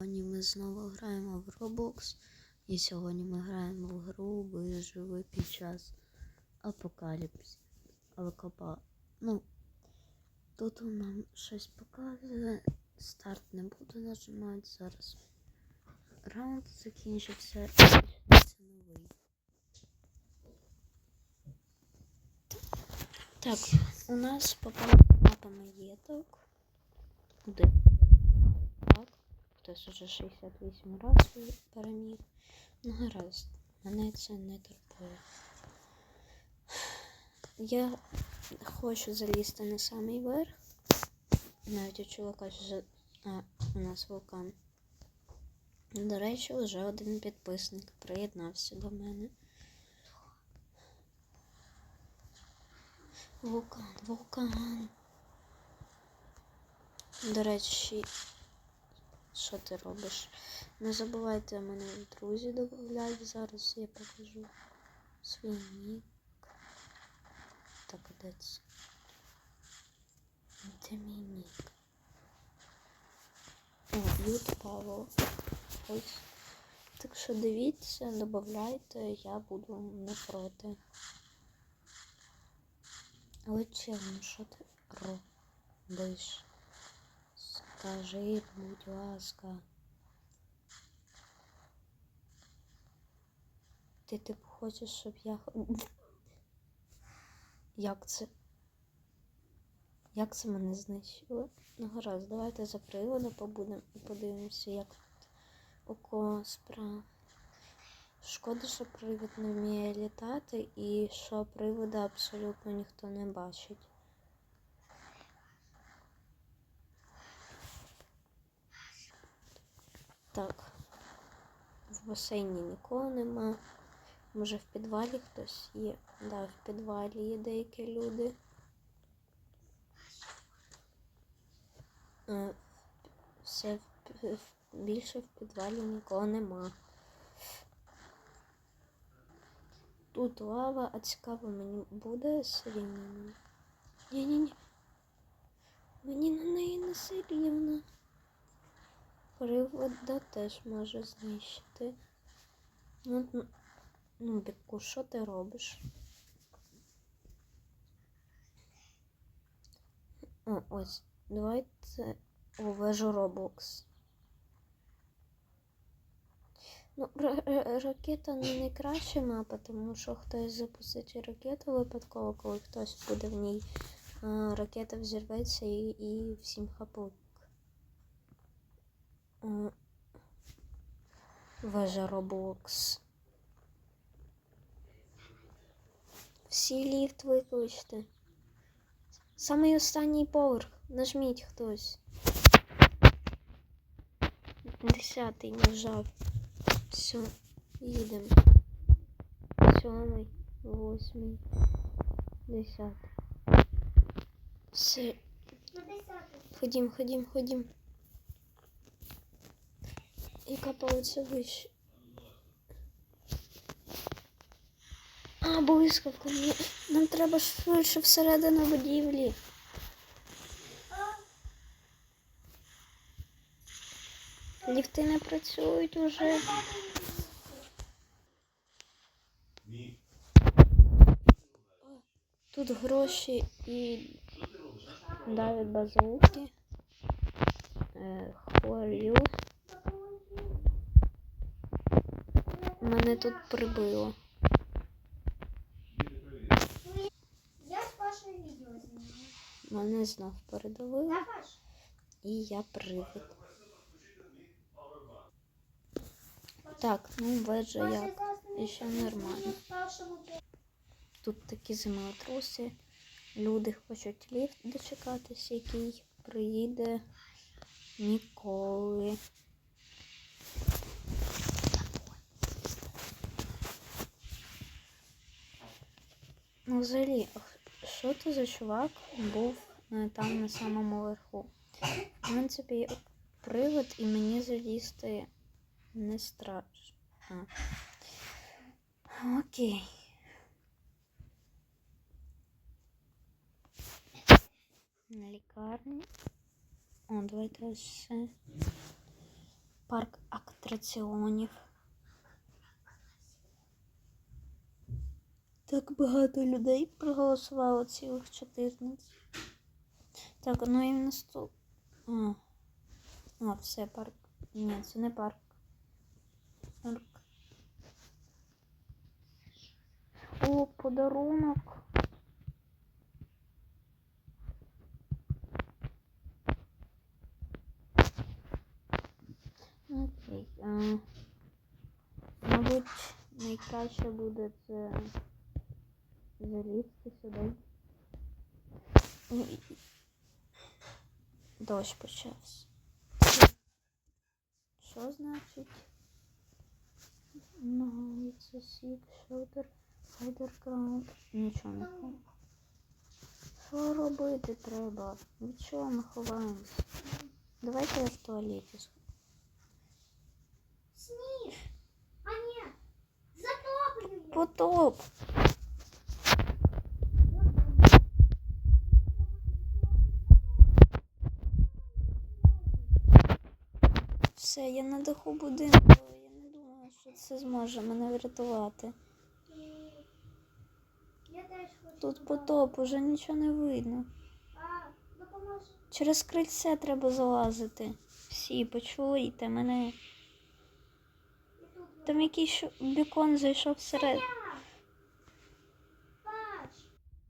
Сьогодні ми знову граємо в Roblox. І сьогодні ми граємо в гру виживи під час апокаліпсису. Алкопа. Ну, тут нам щось показує. Старт не буду нажимати зараз. Раунд закінчився і новий. Так, у нас попала мапа маєток. Куди? Хтось уже 68 разів переміг. Ну, гаразд, мене це не турбує. Я хочу залізти на самий верх. Навіть у чувака вже а, у нас вулкан. До речі, вже один підписник приєднався до мене. Вулкан, вулкан. До речі, що ти робиш? Не забувайте мене в друзі додати. Зараз я покажу свій нік. Так, де це? Де мій нік? О, Ют Павло. Ось. Так що дивіться, додавайте, я буду не проти. Але чесно, що ти робиш? Скажи, будь ласка. Ти типу хочеш, щоб я. Як це? Як це мене знищило? Ну гаразд, давайте за привода побудемо і подивимося, як тут кого справа. Шкода, що привид не вміє літати і що привода абсолютно ніхто не бачить. Так. В басейні нікого нема. Може в підвалі хтось є? Да, в підвалі є деякі люди. Е, Все більше в підвалі нікого нема. Тут лава, а цікаво мені буде сирівняно. Ні-ні-ні. Мені на неї не сирівно. Привода теж може знищити. Ну, ну, ну, що ти робиш? О, ось. Давайте у вежу Roblox. Ну, ра- ра- ракета не найкраща мапа, тому що хтось запустить ракету випадково, коли хтось буде в ній. Ракета взірветься і, і всім хапуть. Е, Вежа Roblox. Всі ліфт виключте. Самий останній поверх. Нажміть хтось. Десятий нажав. Все, їдемо. Сьомий, восьмий, десятий. Все. Ходім, ходім, ходім. Яка полиця вище? А, блискавка. Нам треба швидше всередину будівлі. Ліфти не працюють уже. Тут гроші і давить базуки. Е, Мене тут прибило. Я з Пашою відео знімаю. Мене знов передавило. І я привид. Так, ну Паша, як. І ще нормально. Тут такі землетруси. Люди хочуть ліфт дочекатись, який приїде ніколи. Ну, взагалі, що то за чувак був е, там на самому верху? В принципі, привид і мені залізти не страшно. Окей. На лікарні. О, давайте ось парк атракціонів. Так багато людей проголосувало цілих 14. Так, ну і наступ. А, а, все, парк. Ні, це не парк. Парк. О, подарунок. Окей. А, мабуть, найкраще буде це залізти сюди. Дощ почався. Що значить? A sick shoulder, shoulder. Нічого не помню. Що робити треба? Від чого ми ховаємося? Давайте я в туалеті. Сніг. А ні. Затоплює. Потоп! Все, я на даху будинку. Я не думаю, що це зможе мене врятувати. Тут потоп, уже нічого не видно. Через крильце треба залазити. Всі, почуйте мене. Там якийсь бікон зайшов всеред. Я. Бач.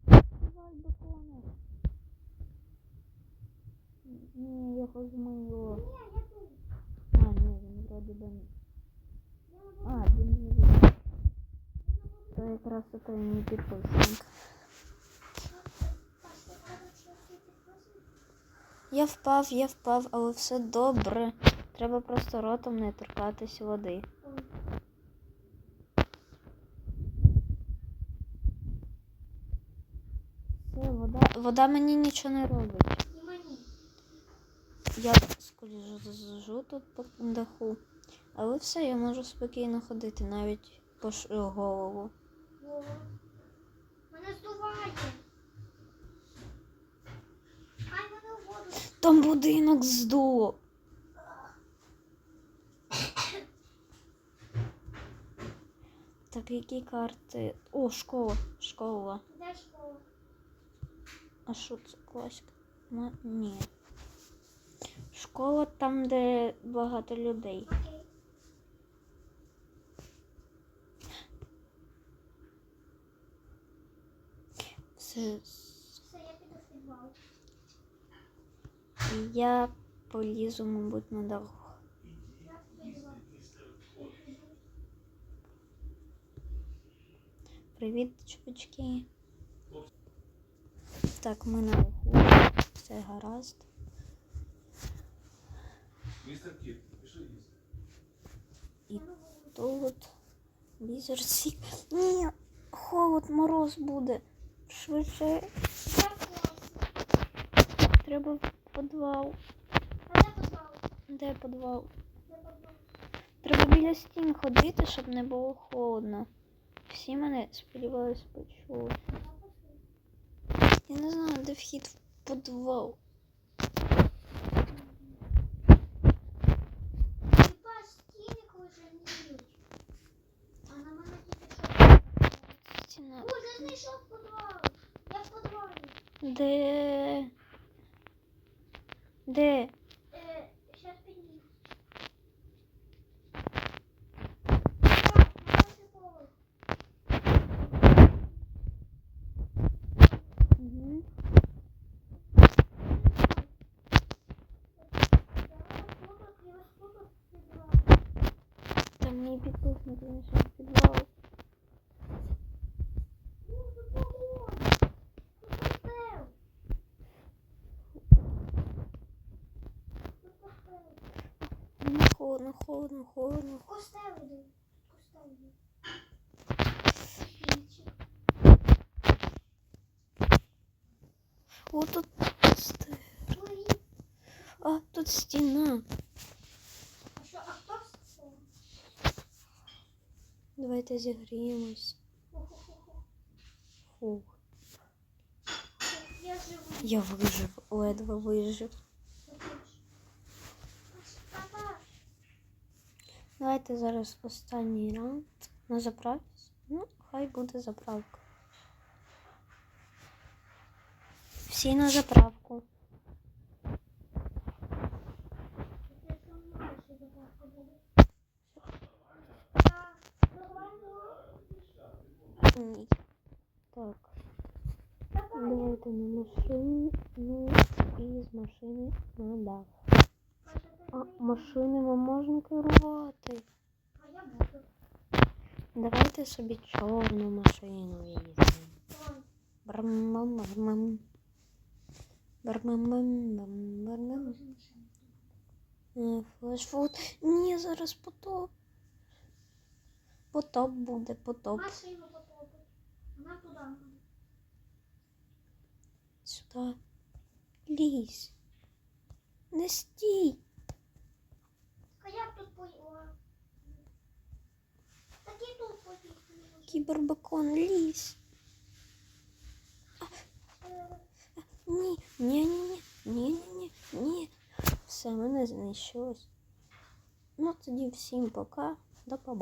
Давай. Ні, його змило. Ні, я тут. А, ні, він вроді би. Я А, він не. То якраз це мій підписник. Я впав, я впав, але все добре. Треба просто ротом не торкатись води. Все, вода. Вода мені нічого не робить. І Я скольжу тут по даху. Але все, я можу спокійно ходити навіть по голову. Вова. Мене здуває. Ай, мене в воду. Там будинок здуло. Так, які карти? О, школа. Школа. Де школа? А що це класика? Ні. Школа там, де багато людей. Все. Я піду. Я полізу, мабуть, на дорогу. Привіт, чувачки. Так, ми на даху. Все гаразд. Містер Кіт, пішли їсти. І тут візор сік. Ні, холод, мороз буде. Швидше треба. А де підвал? Треба біля стін ходити, щоб не було холодно. Всі мене, сподіваюсь, почули. Я не знаю, де вхід в підвал. Хіба стіни коли жаліють? А на мене тільки що. Стіна. Ой, я знайшов підвал. Я в підвалі. Де? Де? Е, щас підійду. Так, перший поверх. Угу. Там мій підписник знайшов підвал. Ну, холодно, холодно, холодно. О, тут стенд. А, тут стіна. Давайте зігріємось. Фух. Я живу. Я вижив, ледве вижив. Давайте зараз останній раунд на заправці. Ну, хай буде заправка. Всі на заправку. Ні. Так. Давайте на машину ну, і з машини на дах. А машинами можна керувати. А я буду. Давайте собі чорну машину візьмемо. Флешфуд. Ні, зараз потоп. Потоп буде, потоп. Машину потопить. Вона туди. Сюди. Лізь. Не стій. А як тут поїла? Так і тут поїсти. Кібербекон, лізь. Ні, ні, ні, ні, ні, ні, ні, ні. Все, мене знищилось. Ну тоді всім пока. До побачення.